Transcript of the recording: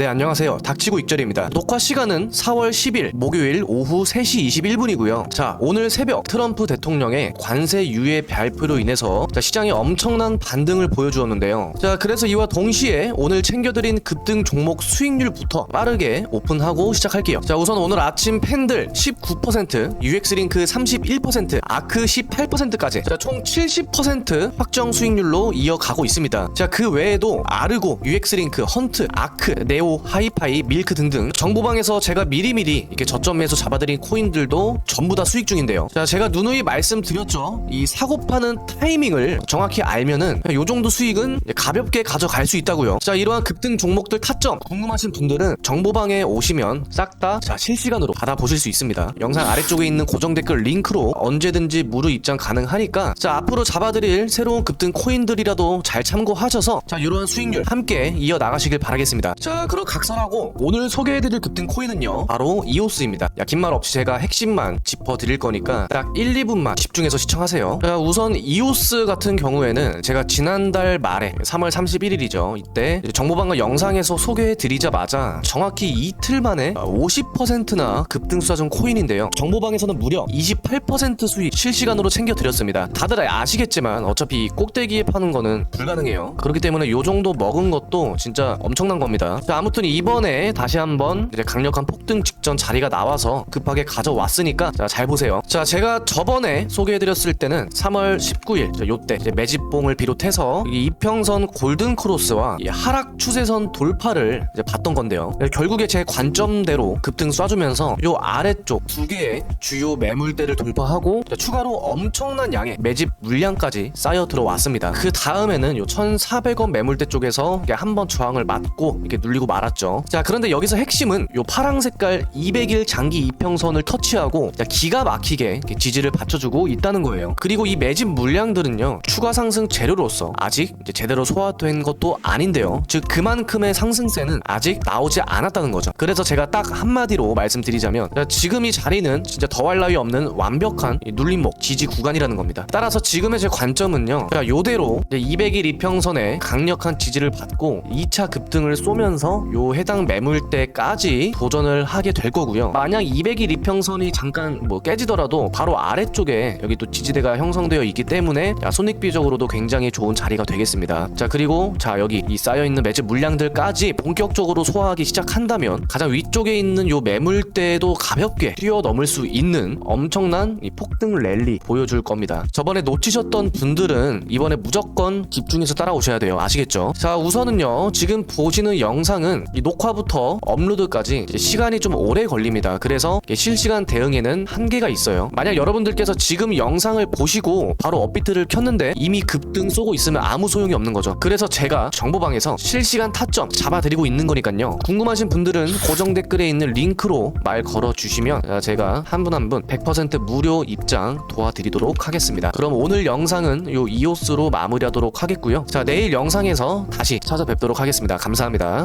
네 안녕하세요. 닥치고 익절입니다. 녹화 시간은 4월 10일 목요일 오후 3시 21분이고요. 자 오늘 새벽 트럼프 대통령의 관세 유예 발표로 인해서 자, 시장이 엄청난 반등을 보여주었는데요. 자 그래서 이와 동시에 오늘 챙겨드린 급등 종목 수익률부터 빠르게 오픈하고 시작할게요. 자 우선 오늘 아침 팬들 19% UX링크 31% 아크 18%까지 자 총 70% 확정 수익률로 이어가고 있습니다. 자 그 외에도 아르고 UX링크 헌트 아크 네오 하이파이 밀크 등등 정보방에서 제가 미리미리 이렇게 저점에서 잡아드린 코인들도 전부 다 수익 중인데요. 자 제가 누누이 말씀드렸죠. 이 사고 파는 타이밍을 정확히 알면은 요 정도 수익은 가볍게 가져갈 수 있다고요. 자 이러한 급등 종목들 타점 궁금하신 분들은 정보방에 오시면 싹 다 자 실시간으로 받아보실 수 있습니다. 영상 아래쪽에 있는 고정 댓글 링크로 언제든지 무료 입장 가능하니까 자 앞으로 잡아드릴 새로운 급등 코인들이라도 잘 참고하셔서 자 이러한 수익률 함께 이어 나가시길 바라겠습니다. 자 그럼 각설하고 오늘 소개해드릴 급등 코인은요 바로 이오스입니다. 야 긴 말 없이 제가 핵심만 짚어드릴 거니까 딱 1, 2분만 집중해서 시청하세요. 자 우선 이오스 같은 경우에는 제가 지난달 말에 3월 31일이죠 이때 정보방과 영상에서 소개해드리자마자 정확히 이틀 만에 50%나 급등 쏴준 코인인데요. 정보방에서는 무려 28% 수익 실시간으로 챙겨드렸습니다. 다들 아시겠지만 어차피 이 꼭대기에 파는 거는 불가능해요. 그렇기 때문에 요 정도 먹은 것도 진짜 엄청난 겁니다. 자 아무튼 이번에 다시 한번 이제 강력한 폭등 직전 자리가 나와서 급하게 가져왔으니까 자, 잘 보세요. 자 제가 저번에 소개해드렸을 때는 3월 19일 자, 요때 매집봉을 비롯해서 이 이평선 골든 크로스와 이 하락 추세선 돌파를 이제 봤던 건데요. 네, 결국에 제 관점대로 급등 쏴주면서 요 아래쪽 두 개의 주요 매물대를 돌파하고 자, 추가로 엄청난 양의 매집 물량까지 쌓여 들어왔습니다. 그 다음에는 요 1400원 매물대 쪽에서 한 번 저항을 맞고 이렇게 눌리고 말았죠. 자 그런데 여기서 핵심은 요 파랑 색깔 200일 장기 이평선을 터치하고 자, 기가 막히게 지지를 받쳐주고 있다는 거예요. 그리고 이 매집 물량들은요 추가 상승 재료로서 아직 제대로 소화된 것도 아닌데요. 즉 그만큼의 상승세는 아직 나오지 않았다는 거죠. 그래서 제가 딱 한마디로 말씀드리자면 자, 지금 이 자리는 진짜 더할 나위 없는 완벽한 이 눌림목 지지 구간이라는 겁니다. 따라서 지금의 제 관점은요 자, 요대로 이제 200일 이평선에 강력한 지지를 받고 2차 급등을 쏘면서 요 해당 매물대까지 도전을 하게 될 거고요. 만약 200일 이평선이 잠깐 뭐 깨지더라도 바로 아래쪽에 여기 또 지지대가 형성되어 있기 때문에 야, 손익비적으로도 굉장히 좋은 자리가 되겠습니다. 자 그리고 자 여기 이 쌓여 있는 매집 물량들까지 본격적으로 소화하기 시작한다면 가장 위쪽에 있는 요 매물대도 가볍게 뛰어넘을 수 있는 엄청난 이 폭등 랠리 보여줄 겁니다. 저번에 놓치셨던 분들은 이번에 무조건 집중해서 따라오셔야 돼요. 아시겠죠? 자 우선은요 지금 보시는 영상은 이 녹화부터 업로드까지 시간이 좀 오래 걸립니다. 그래서 실시간 대응에는 한계가 있어요. 만약 여러분들께서 지금 영상을 보시고 바로 업비트를 켰는데 이미 급등 쏘고 있으면 아무 소용이 없는 거죠. 그래서 제가 정보방에서 실시간 타점 잡아드리고 있는 거니까요. 궁금하신 분들은 고정 댓글에 있는 링크로 말 걸어 주시면 제가 한 분 한 분 100% 무료 입장 도와드리도록 하겠습니다. 그럼 오늘 영상은 요 이오스로 마무리하도록 하겠고요. 자 내일 영상에서 다시 찾아뵙도록 하겠습니다. 감사합니다